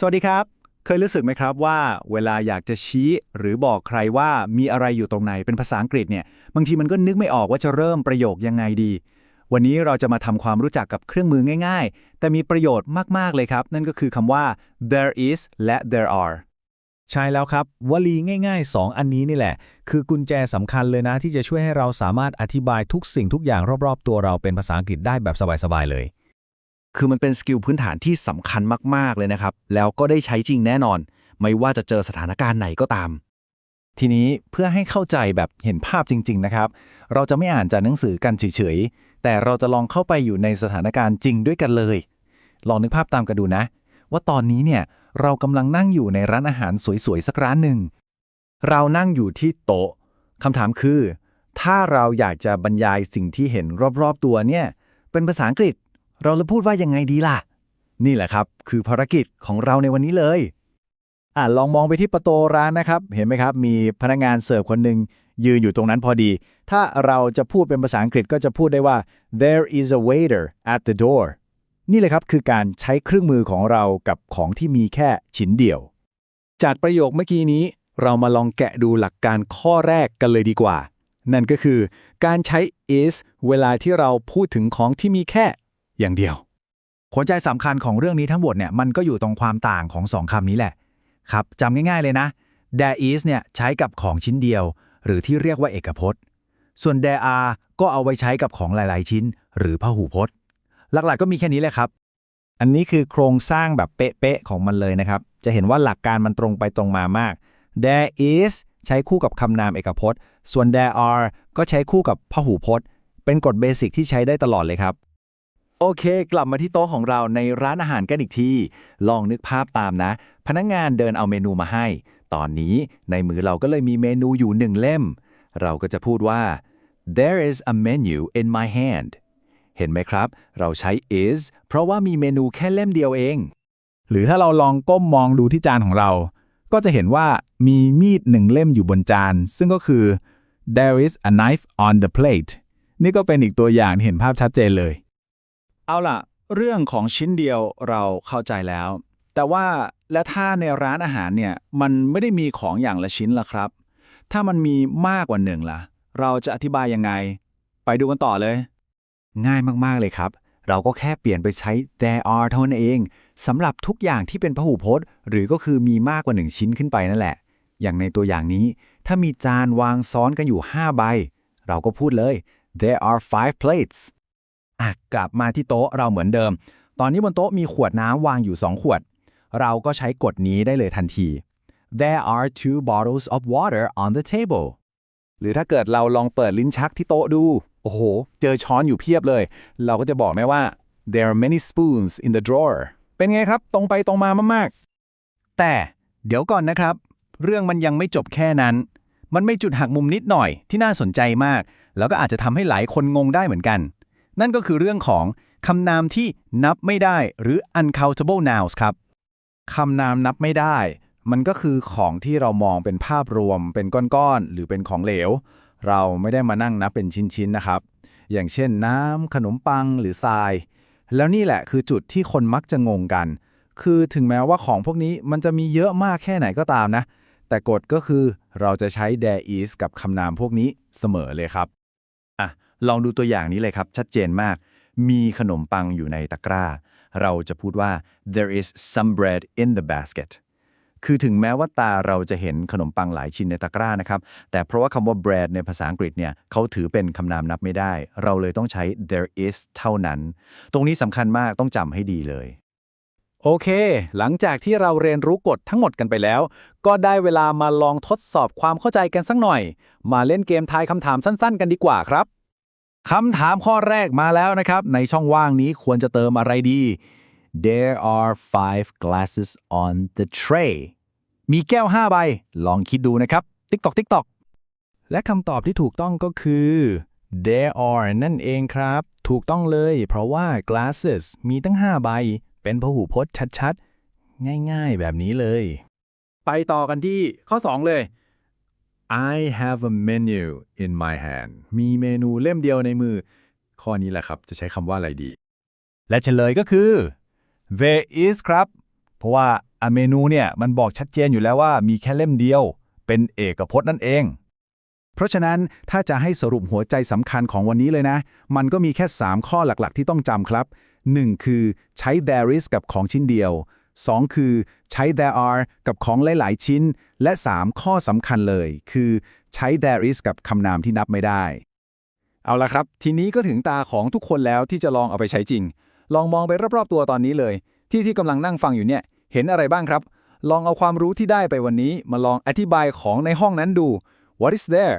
สวัสดีครับ เคยรู้สึกไหมครับว่าเวลาอยากจะชี้หรือบอกใครว่ามีอะไรอยู่ตรงไหนเป็นภาษาอังกฤษเนี่ยบางทีมันก็นึกไม่ออกว่าจะเริ่มประโยคยังไงดี วันนี้เราจะมาทำความรู้จักกับเครื่องมือง่ายๆ แต่มีประโยชน์มากๆเลยครับ นั่นก็คือคำว่า there is และ there are ใช่แล้วครับ วลีง่าย ๆ 2 อันนี้นี่แหละ คือกุญแจสำคัญเลยนะ ที่จะช่วยให้เราสามารถอธิบายทุกสิ่งทุกอย่างรอบๆ ตัวเราเป็นภาษาอังกฤษได้แบบสบายๆเลย คือมันเป็นสกิลพื้นฐานที่สำคัญมาก ๆ เลยนะครับ แล้วก็ได้ใช้จริงแน่นอน ไม่ว่าจะเจอสถานการณ์ไหนก็ตาม ทีนี้เพื่อให้เข้าใจแบบเห็นภาพจริง ๆ นะครับ เราจะไม่อ่านจากหนังสือกันเฉย ๆ แต่เราจะลองเข้าไปอยู่ในสถานการณ์จริงด้วยกันเลย ลองนึกภาพตามกันดูนะ ว่าตอนนี้เนี่ยเรากำลังนั่งอยู่ในร้านอาหารสวย ๆ สักร้านหนึ่ง เรานั่งอยู่ที่โต๊ะคำถามคือ ถ้าเราอยากจะบรรยายสิ่งที่เห็นรอบ ๆ ตัวเนี่ย เป็นภาษาอังกฤษ เราจะพูดว่ายังไงดีล่ะ นี่แหละครับ คือภารกิจของเราในวันนี้เลย อะลองมองไปที่ประตูร้านนะครับ เห็นไหมครับ มีพนักงานเสิร์ฟคนหนึ่งยืนอยู่ตรงนั้นพอดี ถ้าเราจะพูดเป็นภาษาอังกฤษก็จะพูดได้ว่า there is a waiter at the door นี่เลยครับคือการใช้เครื่องมือของเรากับของที่มีแค่ชิ้นเดียว จากประโยคเมื่อกี้นี้ เรามาลองแกะดูหลักการข้อแรกกันเลยดีกว่า นั่นก็คือ การใช้ is เวลาที่เราพูดถึงของที่มีแค่ อย่างเดียว หัวใจสำคัญของเรื่องนี้ทั้งหมดเนี่ยมันก็อยู่ตรงความต่างของสองคำนี้แหละครับจำง่ายๆเลยนะ there is เนี่ยใช้กับของชิ้นเดียว หรือที่เรียกว่าเอกพจน์ ส่วน there are ก็เอาไว้ใช้กับของหลาย ๆ ชิ้น หรือพหูพจน์ หลักๆก็มีแค่นี้แหละครับ อันนี้คือโครงสร้างแบบเป๊ะๆของมันเลยนะครับ จะเห็นว่าหลักการมันตรงไปตรงมามาก there is ใช้คู่กับคำนามเอกพจน์ ส่วน there are ก็ใช้คู่กับพหูพจน์ เป็นกฎเบสิกที่ใช้ได้ตลอดเลยครับ โอเค กลับมาที่โต๊ะของเราในร้านอาหารกันอีกที ลองนึกภาพตามนะ พนักงงานเดินเอาเมนูมาให้ ตอนนี้ในมือเราก็เลยมีเมนูอยู่หนึ่งเล่ม เราก็จะพูดว่า there is a menu in my hand เห็นไหมครับ เราใช้ is เพราะว่ามีเมนูแค่เล่มเดียวเอง หรือถ้าเราลองก้มมองดูที่จานของเรา ก็จะเห็นว่ามีมีดหนึ่งเล่มอยู่บนจาน ซึ่งก็คือ there is a knife on the plate นี่ก็เป็นอีกตัวอย่างเห็นภาพชัดเจนเลย เอาล่ะ เรื่องของชิ้นเดียวเราเข้าใจแล้ว แต่ว่าและถ้าในร้านอาหารเนี่ยมันไม่ได้มีของอย่างละชิ้นล่ะครับ ถ้ามันมีมากกว่าหนึ่งล่ะ เราจะอธิบายยังไง ไปดูกันต่อเลย ง่ายมากๆเลยครับ เราก็แค่เปลี่ยนไปใช้ there are เท่านั้นเองสำหรับทุกอย่างที่เป็นพหูพจน์ หรือก็คือมีมากกว่าหนึ่งชิ้นขึ้นไปนั่นแหละ อย่างในตัวอย่างนี้ ถ้ามีจานวางซ้อนกันอยู่ 5 ใบ เราก็พูดเลย there are five plates อะกลับมาที่โต๊ะเราเหมือนเดิม ตอนนี้บนโต๊ะมีขวดน้ำวางอยู่ 2 ขวด เราก็ใช้กฎนี้ได้เลยทันที There are two bottles of water on the table หรือถ้าเกิดเราลองเปิดลิ้นชักที่โต๊ะดู โอ้โห เจอช้อนอยู่เพียบเลย เราก็จะบอกได้ว่า there are many spoons in the drawer เป็นไงครับ ตรงไปตรงมามากๆ แต่เดี๋ยวก่อนนะครับ เรื่องมันยังไม่จบแค่นั้น มันไม่จุดหักมุมนิดหน่อยที่น่าสนใจมาก แล้วก็อาจจะทำให้หลายคนงงได้เหมือนกัน นั่นก็คือเรื่องของคำนามที่นับไม่ได้หรือ uncountable nouns ครับ คำนามนับไม่ได้ มันก็คือของที่เรามองเป็นภาพรวม เป็นก้อนๆ หรือเป็นของเหลว เราไม่ได้มานั่งนับเป็นชิ้นๆ นะครับ อย่างเช่นน้ำขนมปังหรือทราย แล้วนี่แหละคือจุดที่คนมักจะงงกัน คือถึงแม้ว่าของพวกนี้มันจะมีเยอะมากแค่ไหนก็ตามนะ แต่กฎก็คือเราจะใช้ there is กับคำนามพวกนี้เสมอเลยครับ ลองดูตัวอย่างนี้เลยครับ ชัดเจนมาก มีขนมปังอยู่ในตะกร้า เราจะพูดว่า there is some bread in the basket คือถึงแม้ว่าตาเราจะเห็นขนมปังหลายชิ้นในตะกร้านะครับ แต่เพราะว่าคำว่า bread ในภาษาอังกฤษเนี่ยเขาถือเป็นคำนามนับไม่ได้ เราเลยต้องใช้ there is เท่านั้น ตรงนี้สำคัญมากต้องจำให้ดีเลย โอเค หลังจากที่เราเรียนรู้กฎทั้งหมดกันไปแล้ว ก็ได้เวลามาลองทดสอบความเข้าใจกันสักหน่อย มาเล่นเกมทายคำถามสั้น ๆ กันดีกว่าครับ คำถามข้อแรกมาแล้วนะครับ ในช่องว่างนี้ควรจะเติมอะไรดี There are five glasses on the tray มีแก้ว 5 ใบ ลองคิดดูนะครับ ติ๊กตอกติ๊กตอกและคำตอบที่ถูกต้องก็คือ there are นั่นเองครับ ถูกต้องเลย เพราะว่า glasses มีตั้ง 5 ใบ เป็นพหูพจน์ชัดๆ ง่ายๆ แบบนี้เลย ไปต่อกันที่ข้อ 2 เลย I have a menu in my hand มีเมนูเล่มเดียวในมือ ข้อนี้แหละครับ จะใช้คำว่าอะไรดี และเฉลยก็คือ there is ครับ เพราะว่าอะเมนูเนี่ยมันบอกชัดเจนอยู่แล้วว่ามีแค่เล่มเดียว เป็นเอกพจน์นั่นเอง เพราะฉะนั้นถ้าจะให้สรุปหัวใจสำคัญของวันนี้เลยนะ มันก็มีแค่ 3 ข้อหลักๆ ที่ต้องจำครับ 1. คือใช้ there is กับของชิ้นเดียว 2. คือใช้ there are กับของหลาย ๆ ชิ้น และ 3 ข้อสำคัญเลย คือใช้ there is กับคำนามที่นับไม่ได้ เอาละครับ ทีนี้ก็ถึงตาของทุกคนแล้วที่จะลองเอาไปใช้จริง ลองมองไปรอบ ๆ ตัวตอนนี้เลย ที่ที่กำลังนั่งฟังอยู่เนี่ย เห็นอะไรบ้างครับ ลองเอาความรู้ที่ได้ไปวันนี้ มาลองอธิบายของในห้องนั้นดู What is there